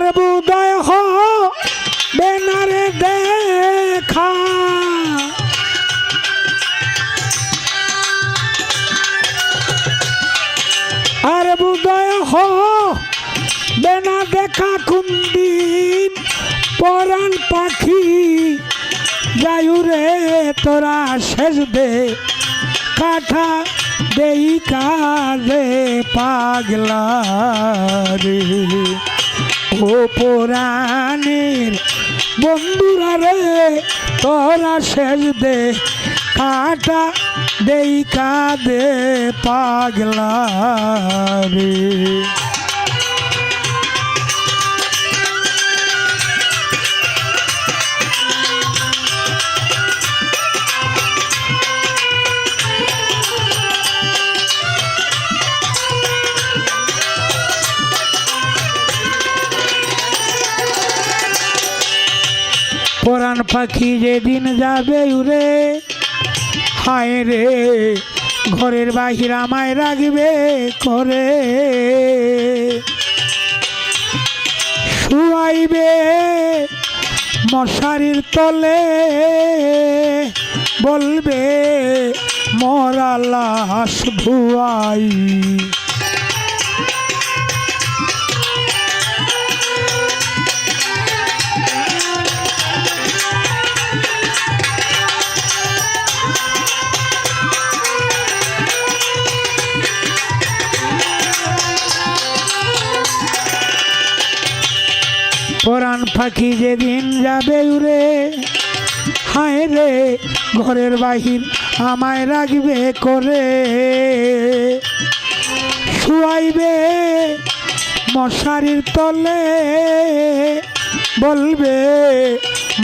আর বুদয় হ বেনারে দেখা। আর বুদয় হ বেনা দেখা কুন্দিন পরাণ পাখি যায়ুরে তোরা শেষ দে কাঠা দেই কাজে পাগলা রে। ও বন্ধুরা রে তোরা শেষ দে কাটা দেই কাদে পাগলা রে। পরাণ পাখি যেদিন যাবে উড়ে, হায় রে, ঘরের বাহির আমায় রাখবে করে। শুয়াইবে মশারির তলে, বলবে মরা লাশ ধুয়াই পরাণ পাখি যেদিন যাবে উড়ে, হায় রে, ঘরের বাহির আমায় রাখবে করে। শুয়াইবে মশারির তলে, বলবে,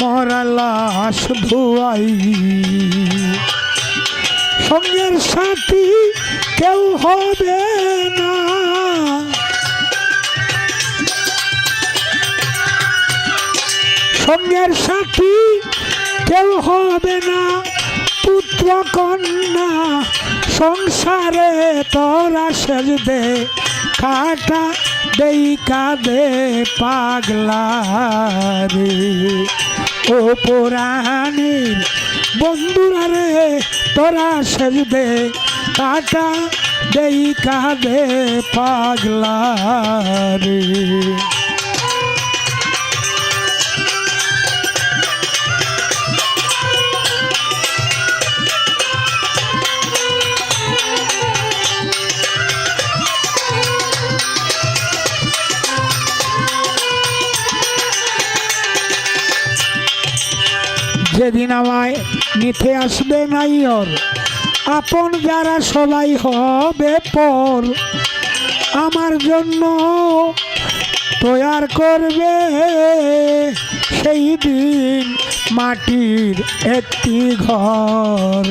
মরা লাশ ধুয়াই। সঙ্গের সাথী কেউ হবে না। সঙ্গের সাথী কেউ হবে না, পুত্র কন্যা, সংসারে তোরা সেজদে কাটা দেই কাঁদে পাগলা রে ও পুরাণীর বন্ধুরা রে, তোরা সেজদে কাটা দেই কাঁদে পাগলা যেদিন আমায় নিতে আসবে নাই ওর আপন যারা সবাই হবে পর। আমার জন্য তৈয়ার করবে সেই দিন মাটির একটি ঘর।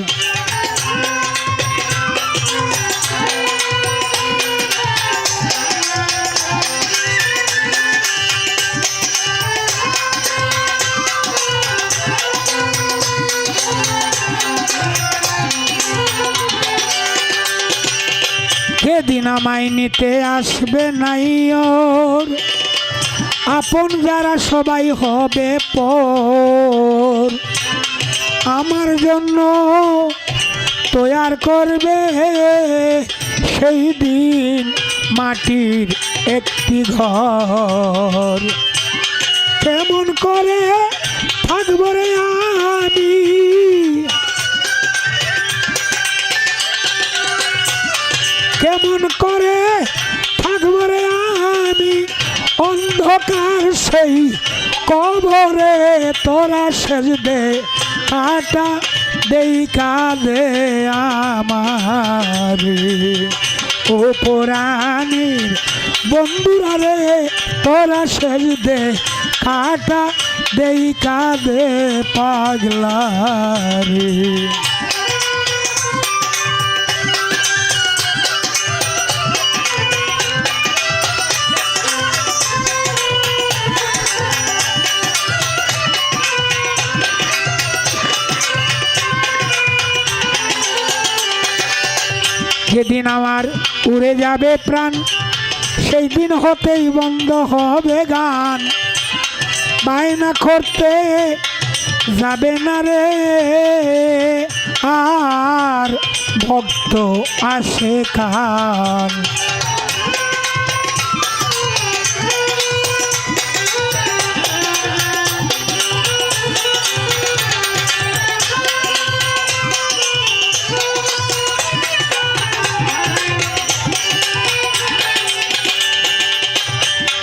আমায় নিতে আসবে নাই ওর। আপন যারা সবাই হবে পর। আমার জন্য তৈয়ার করবে সেই দিন মাটির একটি ঘর। কেমন করে থাকব রে আমি? কেমন করে থাকব রে আমি? অন্ধকার সেই কবরে তোরা সেজদে কাটা দেই কাঁদে আমার। ও পুরাণীর বন্ধুরা রে, তোরা সেজদে কাটা দেই কাঁদে পাগলা রে যেদিন আমার উড়ে যাবে প্রাণ, সেই দিন হতেই বন্ধ হবে গান। বায়না করতে যাবে না রে, আর ভক্ত আসে কান।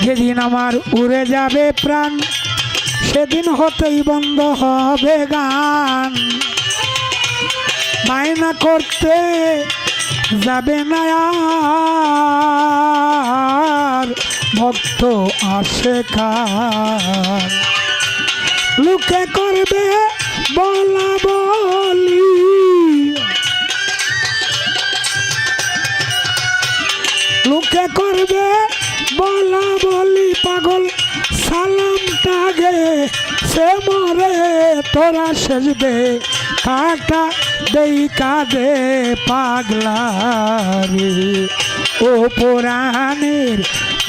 যেদিন আমার উড়ে যাবে প্রাণ, সেদিন হতেই বন্ধ হবে গান। মায়না করতে যাবে না আর, ভক্ত আসে কার? লুকে করবে বলা বলি। লোকে করবে বলা বলি পাগল সালামটা গে সে মরে, তোরা সেজবে কাটা দেই কাঁদে পাগলা রে ও পুরাণের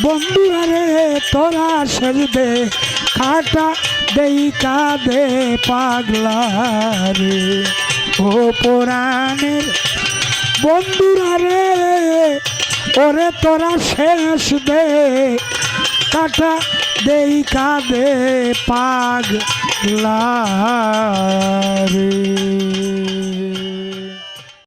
বন্ধুরা রে, তোরা সেজবে কাটা দেই কাঁদে পাগলা রে ও পুরাণের বন্ধুরা রে ওরে তোরা শেষ দে কাটা দেই কাঁদে পাগ রে।